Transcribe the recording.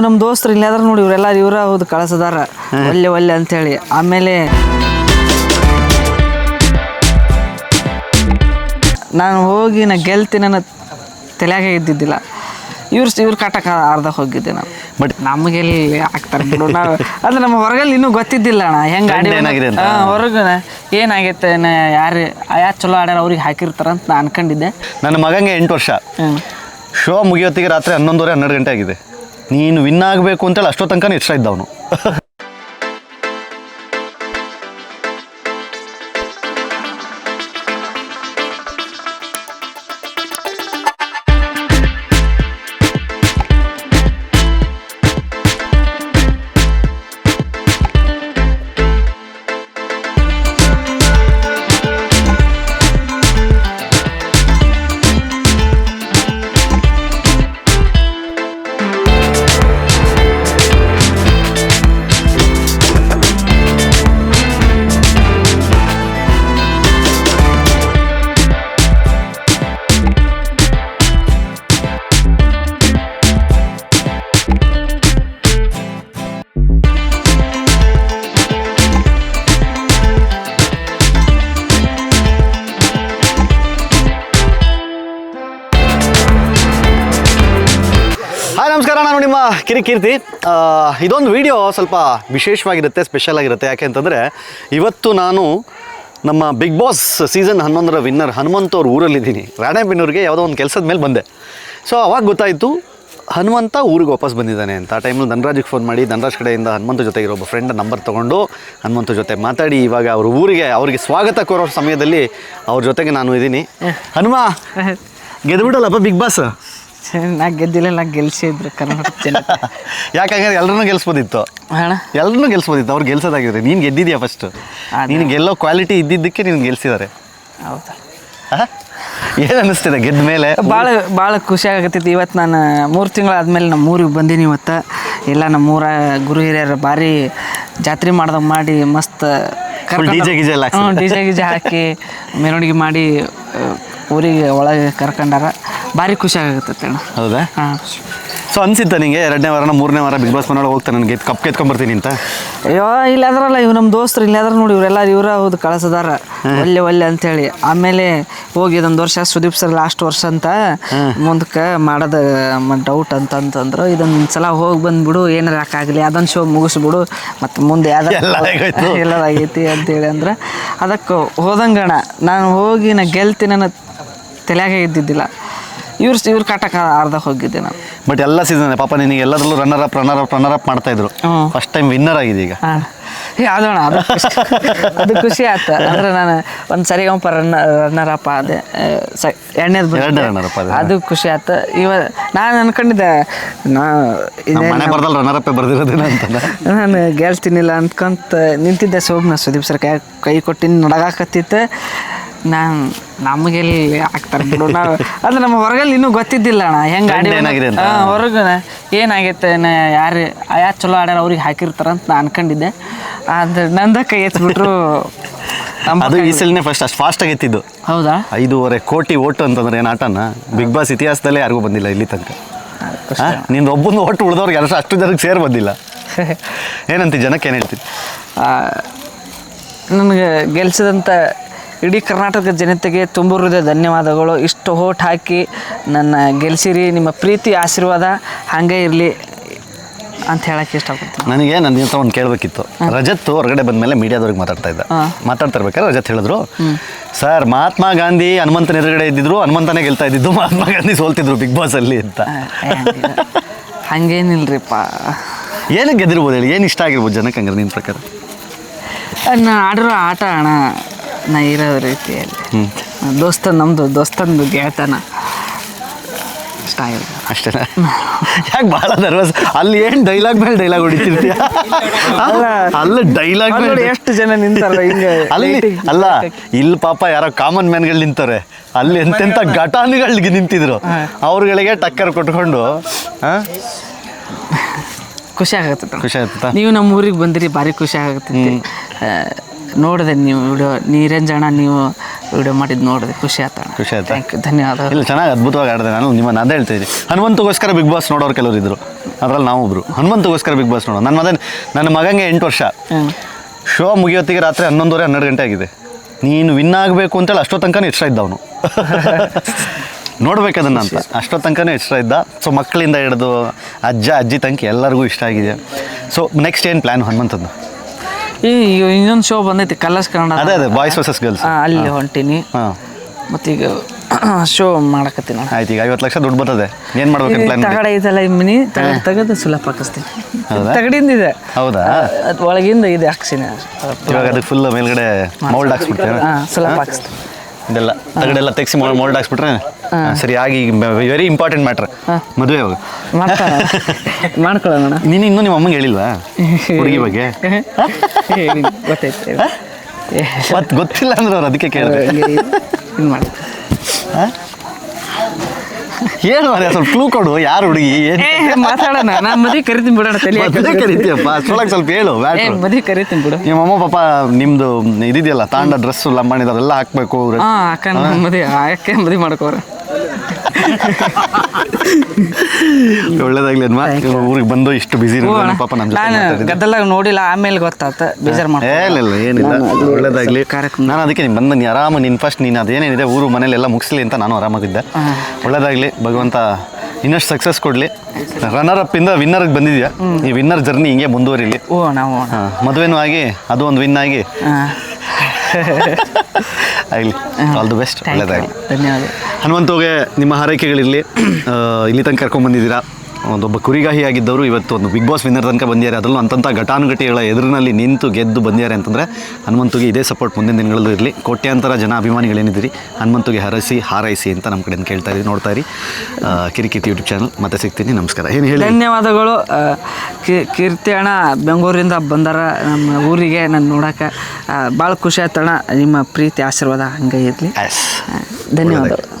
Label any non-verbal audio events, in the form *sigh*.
ಇವ್ ನಮ್ಮ ದೋಸ್ತರು ಇಲ್ಲಿ ನೋಡಿ ಇವರೆಲ್ಲ ಇವ್ರ ಹೌದು ಕಳಿಸದಾರ. ಒಳ್ಳೆ ಒಲ್ಲೆ ಅಂತೇಳಿ. ಆಮೇಲೆ ನಾನು ಹೋಗಿ ನಾ ಗೆಲ್ತೀನಿ ನನ್ನ ತಲೆಯಾಗ ಇದ್ದಿದ್ದಿಲ್ಲ. ಇವ್ರು ಇವ್ರ ಕಾಟಕ ಅರ್ಧ ಹೋಗಿದ್ದೆ ನಾನು. ಬಟ್ ನಮಗೆ ಎಲ್ಲಿ ಆಗ್ತಾರೆ ಬಿಡು. ನಾವು ಅಂದ್ರೆ ನಮ್ಮ ಹೊರಗಲ್ಲಿ ಇನ್ನೂ ಗೊತ್ತಿದ್ದಿಲ್ಲ ಅಣ್ಣ. ಹೆಂಗೆ ಆಡಿ ಏನಾಗಿದೆ ಅಂತ? ಹೊರಗೆ ಏನಾಗೈತೆ ಯಾರು ಯಾರು ಚಲೋ ಆಡ್ಯಾರ ಅವ್ರಿಗೆ ಹಾಕಿರ್ತಾರಂತ ನಾ ಅನ್ಕೊಂಡಿದ್ದೆ. ನನ್ನ ಮಗಂಗೆ ಎಂಟು ವರ್ಷ. ಶೋ ಮುಗಿಯೋತ್ತಿಗೆ ರಾತ್ರಿ ಹನ್ನೊಂದುವರೆ ಹನ್ನೆರಡು ಗಂಟೆ ಆಗಿದೆ. ನೀನು ವಿನ್ ಆಗಬೇಕು ಅಂತೇಳಿ ಅಷ್ಟೋ ತನಕ ಇಷ್ಟ ಇದ್ದ ನಾನು ನಿಮ್ಮ ಕಿರಿಕೀರ್ತಿ ಇದೊಂದು ವಿಡಿಯೋ ಸ್ವಲ್ಪ ವಿಶೇಷವಾಗಿರುತ್ತೆ ಸ್ಪೆಷಲ್ ಆಗಿರುತ್ತೆ. ಯಾಕೆ ಅಂತಂದರೆ ಇವತ್ತು ನಾನು ನಮ್ಮ ಬಿಗ್ ಬಾಸ್ ಸೀಸನ್ ಹನ್ನೊಂದರ ವಿನ್ನರ್ ಹನುಮಂತ ಅವ್ರ ಊರಲ್ಲಿದ್ದೀನಿ. ರಾಣೆಬೆನ್ನೂರಿಗೆ ಯಾವುದೋ ಒಂದು ಕೆಲಸದ ಮೇಲೆ ಬಂದೆ. ಸೊ ಅವಾಗ ಗೊತ್ತಾಯಿತು ಹನುಮಂತ ಊರಿಗೆ ವಾಪಸ್ ಬಂದಿದ್ದಾನೆ ಅಂತ. ಆ ಟೈಮಲ್ಲಿ ಧನರಾಜಿಗೆ ಫೋನ್ ಮಾಡಿ ಧನರಾಜ್ ಕಡೆಯಿಂದ ಹನುಮಂತ ಜೊತೆಗೆ ಒಬ್ಬ ಫ್ರೆಂಡ್ ನಂಬರ್ ತೊಗೊಂಡು ಹನುಮಂತ ಜೊತೆ ಮಾತಾಡಿ ಇವಾಗ ಅವ್ರ ಊರಿಗೆ ಅವ್ರಿಗೆ ಸ್ವಾಗತ ಕೋರೋ ಸಮಯದಲ್ಲಿ ಅವ್ರ ಜೊತೆಗೆ ನಾನು ಇದ್ದೀನಿ ಹನುಮ ಗೆದ್ದುಬಿಡಲ್ಲಪ್ಪ ಬಿಗ್ ಬಾಸ್ *laughs* ನಾ ಗೆದ್ದಿಲ್ಲ ನಾ ಗೆಲ್ಸಿದ್ರು ಕರ್ನಾಟಕ ಜನ *laughs* ಯಾಕಂದ್ರೆ ಎಲ್ಲರನ್ನೂ ಗೆಲ್ಸ್ಬೋದಿತ್ತು? ಅಣ್ಣ ಎಲ್ಲರನ್ನೂ ಗೆಲ್ಸ್ಬೋದಿತ್ತು. ಅವ್ರು ಗೆಲ್ಸೋದಾಗಿದ್ರೆ. ನೀನು ಗೆದ್ದಿದ್ಯಾ ಫಸ್ಟ್ ಅದೇ. ನೀನು ಗೆಲ್ಲೋ ಕ್ವಾಲಿಟಿ ಇದ್ದಿದ್ದಕ್ಕೆ ನೀನು ಗೆಲ್ಸಿದ್ದಾರೆ ಹೌದಾ. ಏನು ಅನ್ನಿಸ್ತಿದೆ ಗೆದ್ದ ಮೇಲೆ? ಭಾಳ ಭಾಳ ಖುಷಿ ಆಗತ್ತೈತಿ ಇವತ್ತು ನಾನು ಮೂರು ತಿಂಗಳಾದ್ಮೇಲೆ ನಮ್ಮ ಊರಿಗೆ ಬಂದೀನಿ ಇವತ್ತು. ಎಲ್ಲ ನಮ್ಮ ಊರ ಗುರು ಹಿರಿಯರು ಭಾರಿ ಜಾತ್ರೆ ಮಾಡ್ದಂಗೆ ಮಾಡಿ ಮಸ್ತ್ DJ ಗಿಜೆ ಎಲ್ಲ ಹಾಕ್ಸಿದ್ರು. ಡಿ ಜೆ ಗಿಜೆ ಹಾಕಿ ಮೆರವಣಿಗೆ ಮಾಡಿ ಆ, ಊರಿಗೆ ಒಳಗೆ ಕರ್ಕೊಂಡಾರ. ಭಾರಿ ಖುಷಿ ಆಗತ್ತೆ ಅಣ್ಣ ಹೌದಾ? ಹಾಂ. ಸೊ ಅನ್ಸಿತ್ತ ನಿಂಗೆ ಎರಡನೇ ವಾರನ ಮೂರನೇ ವಾರ ಬಿಗ್ ಬಾಸ್ ಮನೆಯೊಳಗೆ ಹೋಗ್ತಾನೆ ನನಗೆ ಕಪ್ ಕೆತ್ಕೊಂಬರ್ತೀನಿ ಅಂತ? ಅಯ್ಯೋ ಇಲ್ಲ ಅದ್ರಲ್ಲ ಇವ್ ನಮ್ಮ ದೋಸ್ತರು ಇಲ್ಲ ಅದ್ರ ನೋಡಿ ಇವರೆಲ್ಲ ಇವ್ರ ಹೌದು ಕಳಿಸದಾರ. ಒಳ್ಳೆ ಒಳ್ಳೆ ಅಂತೇಳಿ. ಆಮೇಲೆ ಹೋಗಿ ಇದೊಂದು ವರ್ಷ ಸುದೀಪ್ ಸರ್ ಲಾಸ್ಟ್ ವರ್ಷ ಅಂತ ಮುಂದಕ್ಕೆ ಮಾಡೋದ ಡೌಟ್ ಅಂತಂತಂದ್ರು. ಇದೊಂದು ಸಲ ಹೋಗಿ ಬಂದ್ಬಿಡು ಏನಾರ ಹಾಕಾಗಲಿ ಅದೊಂದು ಶೋ ಮುಗಿಸ್ಬಿಡು ಮತ್ತು ಮುಂದೆ ಯಾವ್ದು. ಎಲ್ಲದಾಗೈತಿ *laughs* ಅಂತೇಳಿ ಅಂದ್ರೆ ಅದಕ್ಕೆ ಹೋದಂಗಣ ನಾನು ಹೋಗಿ ನಾ ಗೆಲ್ತೀನಿ ಅನ್ನೋ ತಲೆಯಾಗ ಇದ್ದಿದ್ದಿಲ್ಲ ಇವ್ರ ಇವ್ರ ಕಾಟಕ್ಕೆ ಅರ್ಧ ಹೋಗಿದ್ದೆ ನಾನು. ಬಟ್ ಎಲ್ಲ ಸೀಸನ್ ಪಾಪ ನಿನಗೆ ಎಲ್ಲದರಲ್ಲೂ runner up runner up runner up ಮಾಡ್ತಾ ಇದ್ರು. ಹ್ಮ್. ಫಸ್ಟ್ ಟೈಮ್ ವಿನ್ನರ್ ಆಗಿದೆ ಈಗ. ಹಾಂ. ಏ ಅದೋಣ ಅದು ಖುಷಿ. ಅದು ಖುಷಿ ಆಯ್ತು ಅಂದ್ರೆ ನಾನು ಒಂದು ಸರಿಗಂಪ ರನ್ನ ರನ್ನರ್ ಅಪ್ ಆದೆ. ಸ ಎರಡನೇದು ಎರಡನೇ runner up ಆದೆ. ಅದು ಖುಷಿ ಆಯ್ತು ಇವ ನಾನು ಅನ್ಕೊಂಡಿದ್ದೆ ನಾ ನಮ್ಮ ಮನೆ ಬರ್ದಲ್ಲಿ ರನ್ನರ್ ಅಪ್ಪೇ ಬರ್ದಿರೋದೇನ ಅಂತ ನಾನು ಗೆಲ್ತಿನಿಲ್ಲ ಅಂದ್ಕೊಂತ ನಿಂತಿದ್ದೆ ಸೋಮ್ನ ಸುದೀಪ್ ಸರ್ ಕೈ ಕೈ ಕೊಟ್ಟಿನ ನಡಗಾಕತ್ತಿತ್ತು ನಾನು ನಮಗೆಲ್ಲಿ ಆಗ್ತಾರೆ ಬಿಡು. ನಾವು ನಮ್ಮ ಹೊರಗಲ್ಲಿ ಇನ್ನೂ ಗೊತ್ತಿದ್ದಿಲ್ಲ ಅಣ್ಣ. ಹೆಂಗೆ ಆಡಿ ಏನಾಗಿದೆ ಅಂತ? ಹೊರಗೆ ಏನಾಗೈತೆ ಯಾರು ಯಾರು ಚಲೋ ಆಡ್ಯಾರ ಅವ್ರಿಗೆ ಹಾಕಿರ್ತಾರಂತ ನಾ ಅನ್ಕೊಂಡಿದ್ದೆ. ಆದ್ರೆ ನಂದ ಕೈ ಎತ್ಬಿಟ್ರು ಅದು ಈ ಸಲಿನೇ ಫಸ್ಟ್ ಅಷ್ಟು ಫಾಸ್ಟಾಗಿ ಎತ್ತಿದ್ದು. ಹೌದಾ? ಐದೂವರೆ ಕೋಟಿ ಓಟು ಅಂತಂದ್ರೆ ಏನು ಆಟನ? ಬಿಗ್ ಬಾಸ್ ಇತಿಹಾಸದಲ್ಲೇ ಯಾರಿಗೂ ಬಂದಿಲ್ಲ ಇಲ್ಲಿ ತನಕ. ನಿಂದು ಒಬ್ಬನ ಓಟು ಉಳಿದವ್ರಿಗೆ ಎಲ್ಲ ಅಷ್ಟು ಜನಕ್ಕೆ ಸೇರ್ ಬಂದಿಲ್ಲ. *laughs* ಏನಂತ ಜನಕ್ಕೆ ಏನು ಹೇಳ್ತೀನಿ ನನಗೆ ಗೆಲ್ಸಿದಂಥ ಇಡೀ ಕರ್ನಾಟಕ ಜನತೆಗೆ ತುಂಬ ಹೃದಯ ಧನ್ಯವಾದಗಳು. ಇಷ್ಟು ಓಟ್ ಹಾಕಿ ನನ್ನ ಗೆಲ್ಸಿರಿ ನಿಮ್ಮ ಪ್ರೀತಿ ಆಶೀರ್ವಾದ ಹಾಗೆ ಇರಲಿ ಅಂತ ಹೇಳಕ್ಕೆ ಇಷ್ಟಪಡ್ತೀನಿ. ನನಗೆ ನನ್ನ ಜೊತೆ ಒಂದು ಕೇಳಬೇಕಿತ್ತು. ರಜತ್ ಹೊರಗಡೆ ಬಂದಮೇಲೆ ಮೀಡಿಯಾದವ್ರಿಗೆ ಮಾತಾಡ್ತಾ ಇದ್ದ. ಮಾತಾಡ್ತಾ ಇರ್ಬೇಕಾದ್ರೆ ರಜತ್ ಹೇಳಿದ್ರು ಸರ್ ಮಹಾತ್ಮ ಗಾಂಧಿ ಹನುಮಂತನ ಎದುರುಗಡೆ ಇದ್ದಿದ್ರು ಹನುಮಂತನೇ ಗೆಲ್ತಾ ಇದ್ದಿದ್ದು ಮಹಾತ್ಮ ಗಾಂಧಿ ಸೋಲ್ತಿದ್ರು ಬಿಗ್ ಬಾಸ್ ಅಲ್ಲಿ ಅಂತ. ಹಂಗೇನಿಲ್ರಿಪ್ಪ. ಏನಕ್ಕೆ ಗೆದ್ದಿರ್ಬೋದು ಹೇಳಿ? ಏನು ಇಷ್ಟ ಆಗಿರ್ಬೋದು ಜನಕ್ಕೆ ಹಂಗಾರೆ ನಿನ್ನ ಪ್ರಕಾರ? ನಾನು ಆಡಿರೋ ಆಟ ಅಣ್ಣ. ನಾ ಇರೋ ರೀತಿಯಲ್ಲಿ. ದೋಸ್ತ ನಮ್ಮದು ದೋಸ್ತಂದು ಗೆಳೆತನ. ಇಷ್ಟ ಅಷ್ಟೇ ಯಾಕೆ ಭಾಳ ನರ್ವಸ್ ಅಲ್ಲಿ ಏನು ಡೈಲಾಗ್ ಮೇಲೆ ಡೈಲಾಗ್ ಹೊಡಿತಿರ್ತೀಯ? ಅಲ್ಲ. ಅಲ್ಲ ಡೈಲಾಗ್ ನೋಡಿ ಎಷ್ಟು ಜನ ನಿಂತಾರ ಹಿಂಗೆ ಅಲ್ಲಿ ಅಲ್ಲ ಇಲ್ಲಿ ಪಾಪ ಯಾರೋ ಕಾಮನ್ ಮ್ಯಾನ್ಗಳು ನಿಂತವ್ರೆ ಅಲ್ಲಿ ಎಂತೆಂಥ ಘಟಾನುಗಳಿಗೆ ನಿಂತಿದ್ರು. ಅವ್ರುಗಳಿಗೆ ಟಕ್ಕರ್ ಕೊಟ್ಕೊಂಡು? ಖುಷಿ ಆಗತ್ತೆ ಖುಷಿ ಆಗತ್ತ? ನೀವು ನಮ್ಮ ಊರಿಗೆ ಬಂದಿರಿ ಭಾರಿ ಖುಷಿ ಆಗತ್ತೈತಿ ನೋಡಿದೆ ನೀವು ವಿಡಿಯೋ ನೀರಂಜಣ ನೀವು ವಿಡಿಯೋ ಮಾಡಿದ್ದು ನೋಡಿದೆ ಖುಷಿ ಆಯ್ತು ಖುಷಿ ಆಯ್ತು ಥ್ಯಾಂಕ್ ಯು ಧನ್ಯವಾದ ಇಲ್ಲ ಚೆನ್ನಾಗಿ ಅದ್ಭುತವಾಗಿ ಆಡಿದೆ ನಾನು ನಿಮ್ಮನ್ನು ಅದೇ ಹೇಳ್ತಾ ಇದ್ದೀನಿ. ಹನುಮಂತಗೋಸ್ಕರ ಬಿಗ್ ಬಾಸ್ ನೋಡೋರು ಕೆಲವರು ಇದ್ರು. ಅದ್ರಲ್ಲಿ ನಾವೊಬ್ರು ಹನುಮಂತಗೋಸ್ಕರ ಬಿಗ್ ಬಾಸ್ ನೋಡೋ ನನ್ನ ಮದ ನನ್ನ ಮಗಂಗೆ ಎಂಟು ವರ್ಷ. ಶೋ ಮುಗಿಯೋತ್ತಿಗೆ ರಾತ್ರಿ ಹನ್ನೊಂದುವರೆ ಹನ್ನೆರಡು ಗಂಟೆ ಆಗಿದೆ. ನೀನು ವಿನ್ ಆಗಬೇಕು ಅಂತೇಳಿ ಅಷ್ಟೋ ತನಕ ಎಕ್ಸ್ಟ್ರಾ ಇದ್ದ ಅವನು. *laughs* ನೋಡ್ಬೇಕು ಅದನ್ನ ಅಂತ. ಅಷ್ಟೋ ತನಕನೂ ಇಷ್ಟ್ರ ಇದ್ದ. ಸೊ ಮಕ್ಕಳಿಂದ ಹಿಡಿದು ಅಜ್ಜ ಅಜ್ಜಿ ತನಕ ಎಲ್ಲರಿಗೂ ಇಷ್ಟ ಆಗಿದೆ. ಸೊ ನೆಕ್ಸ್ಟ್ ಏನು ಪ್ಲ್ಯಾನ್ ಹನುಮಂತದ್ದು? ಈ ಇನ್ನೊಂದು ಶೋ ಬಂದೈತಿ ಕಲರ್ಸ್ ಕನ್ನಡ. ಅದೇ ಅದೇ ಬಾಯ್ಸ್ ವರ್ಸಸ್ ಗರ್ಲ್ಸ್ ಆ, ಅಲ್ಲಿ ಹೊಂಟೀನಿ. ಹಾಂ. ಮತ್ತೀಗ *clears throat* ಶೋ ಮಾಡಕತ್ತೀನಿ ಆಯ್ತು ಈಗ ಐವತ್ತು ಲಕ್ಷ ದುಡ್ಡು ಬರ್ತದೆ. ಏನು ಮಾಡ್ಬೇಕಂತ ಪ್ಲ್ಯಾನ್ ತಗಡ ಐತಲ್ಲ ಈ ಮಿನಿ ತಗಡ ತೆಗೆದು ಸುಲಭ ಹಾಕಿಸ್ತೀನಿ. ಹೌದಾ? ತಗಡಿಂದ ಇದೆ. ಹೌದಾ? ಅದ್ ಒಳಗಿಂದ ಇದೆ ಹಾಕ್ಸಿನಿ. ಇವಾಗ ಅದಕ್ಕೆ ಫುಲ್ ಮೇಲ್ಗಡೆ ಮೌಲ್ಡ್ ಹಾಕ್ಸ್ಬಿಡ್ತೇನೆ ಹಾಂ ಸುಲಭ ಹಾಕಿಸ್ತೀನಿ. ಇದೆಲ್ಲ ತಗಡೆಲ್ಲ ತೆಗ್ಸಿ ಮೋಲ್ಡ್ ಹಾಕ್ಸ್ಬಿಟ್ರೆ ಸರಿಯಾಗಿ ವೆರಿ ಇಂಪಾರ್ಟೆಂಟ್ ಮ್ಯಾಟ್ರ್ ಮದುವೆ ಅವಾಗ *laughs* ಮಾಡ್ಕೊಳ್ಳೋಣ. ನೀನು ಇನ್ನೂ ನಿಮ್ಮ ಅಮ್ಮಂಗೆ ಹೇಳಿಲ್ವಾ? ಹುಡುಗಿ ಬಗ್ಗೆ? *laughs* ಗೊತ್ತೈತೆ ಮತ್ತೆ *laughs* ಗೊತ್ತಿಲ್ಲ ಅಂದ್ರೆ ಅವ್ರು ಅದಕ್ಕೆ ಕೇಳಿದೆ. ಏನು ಮಾರ್ರೆ, ಸ್ವಲ್ಪ ಕ್ಲೂ ಕೊಡು ಯಾರು ಹುಡುಗಿ ಏನು ಏ ಮಾತಾಡೋಣ. ನಾನು ಮದುವೆ ಕರಿತೀನಿ ಬಿಡೋಣ ತಲೆ ಮದುವೆ ಕರಿತೀಯಪ್ಪ ಅಷ್ಟೊಳಗೆ ಸ್ವಲ್ಪ ಹೇಳು ಮದುವೆ ಕರಿತೀನಿ ಬಿಡು. ನಿಮ್ಮ ಅಮ್ಮ ಪಾಪ ನಿಮ್ದು ಇದಿದೆಯಲ್ಲ ತಾಂಡ ಡ್ರೆಸ್ ಲಂಬಾಣಿದ ಅದೆಲ್ಲ ಹಾಕ್ಬೇಕು ಹಾ. ಅಕ್ಕ ಮದುವೆ ಅಕ್ಕ ಮದುವೆ ಮಾಡ್ಕೋರ *laughs* ಒಳ್ಳೇದಾಗ್ಲಿ ಅನ್ವಾ ಊರಿಗೆ ಬಂದು ಇಷ್ಟು ಬಿಸಿ ಪಾಪ ನಮ್ಮ ಜೊತೆ ನಾನು. ಗದ್ದಲಾಗ ನೋಡಿಲ್ಲ ಆಮೇಲೆ ಗೊತ್ತಾತ ಬೇಜಾರು ಮಾಡ್ಕೊ ಏ, ಇಲ್ಲ ಏನಿಲ್ಲ. ಒಳ್ಳೇದಾಗ್ಲಿ. ಕಾರ್ಯಕ್ರಮ. ನಾನು ಅದಕ್ಕೆ ನೀನು ಬಂದು ನೀ ಆರಾಮ ನಿನ್ ಫಸ್ಟ್ ನೀನು ಅದೇನೇನಿದೆ ಊರು ಮನೇಲಿ ಎಲ್ಲ ಮುಗಿಸ್ಲಿ ಅಂತ ನಾನು ಆರಾಮಾಗಿದ್ದೆ. ಒಳ್ಳೇದಾಗ್ಲಿ ಭಗವಂತ ಇನ್ನಷ್ಟು ಸಕ್ಸಸ್ ಕೊಡ್ಲಿ. ರನ್ನರ್ ಅಪ್ ಇಂದ ವಿನ್ನರ್ ಬಂದಿದ್ಯಾ? ಈ ವಿನ್ನರ್ ಜರ್ನಿ ಹಿಂಗೆ ಮುಂದುವರಿಲಿ. ಓ ನಾವು ಮದುವೆನೂ ಆಗಿ ಅದು ಒಂದು ವಿನ್ ಆಗಿ. ಆಗಲಿ ಆಲ್ ದಿ ಬೆಸ್ಟ್ ಒಳ್ಳೆಯದಾಗಲಿ ಧನ್ಯವಾದ. ಹನುಮಂತೋಗೆ ನಿಮ್ಮ ಹಾರೈಕೆಗಳಿರಲಿ. ಇಲ್ಲಿ ತನಕ ಕರ್ಕೊಂಡ್ಬಂದಿದ್ದೀರಾ ಒಂದೊಬ್ಬ ಕುರಿಗಾಹಿ ಆಗಿದ್ದವರು ಇವತ್ತು ಒಂದು ಬಿಗ್ ಬಾಸ್ ವಿನ್ನರ್ ತನಕ ಬಂದಿದ್ದಾರೆ. ಅದರಲ್ಲೂ ಅಂತಂಥ ಘಟಾನುಘಟಿಗಳ ಎದುರಿನಲ್ಲಿ ನಿಂತು ಗೆದ್ದು ಬಂದಿದ್ದಾರೆ ಅಂತಂದರೆ ಹನುಮಂತುಗೆ ಇದೇ ಸಪೋರ್ಟ್ ಮುಂದಿನ ದಿನಗಳಲ್ಲೂ ಇರಲಿ. ಕೋಟ್ಯಾಂತರ ಜನ ಅಭಿಮಾನಿಗಳೇನಿದ್ದೀರಿ? ಹನುಮಂತುಗೆ ಹರಸಿ ಹಾರೈಸಿ ಅಂತ ನಮ್ಮ ಕಡೆಯಿಂದ ಕೇಳ್ತಾ ಇದ್ದೀವಿ ನೋಡ್ತಾ ಇರಿ. ಕಿರಿಕಿರಿ ಯೂಟ್ಯೂಬ್ ಚಾನಲ್ ಮತ್ತೆ ಸಿಗ್ತೀನಿ. ನಮಸ್ಕಾರ. ಏನು ಹೇಳಿ? ಧನ್ಯವಾದಗಳು. ಕೀರ್ತಿ ಅಣ್ಣ ಬೆಂಗಳೂರಿಂದ ಬಂದಾರ ನಮ್ಮ ಊರಿಗೆ ನಾನು ನೋಡೋಕೆ. ಭಾಳ ಖುಷಿ ಆಯ್ತಣ್ಣ. ನಿಮ್ಮ ಪ್ರೀತಿ ಆಶೀರ್ವಾದ ಹಂಗೆ ಇರಲಿ. ಧನ್ಯವಾದಗಳು.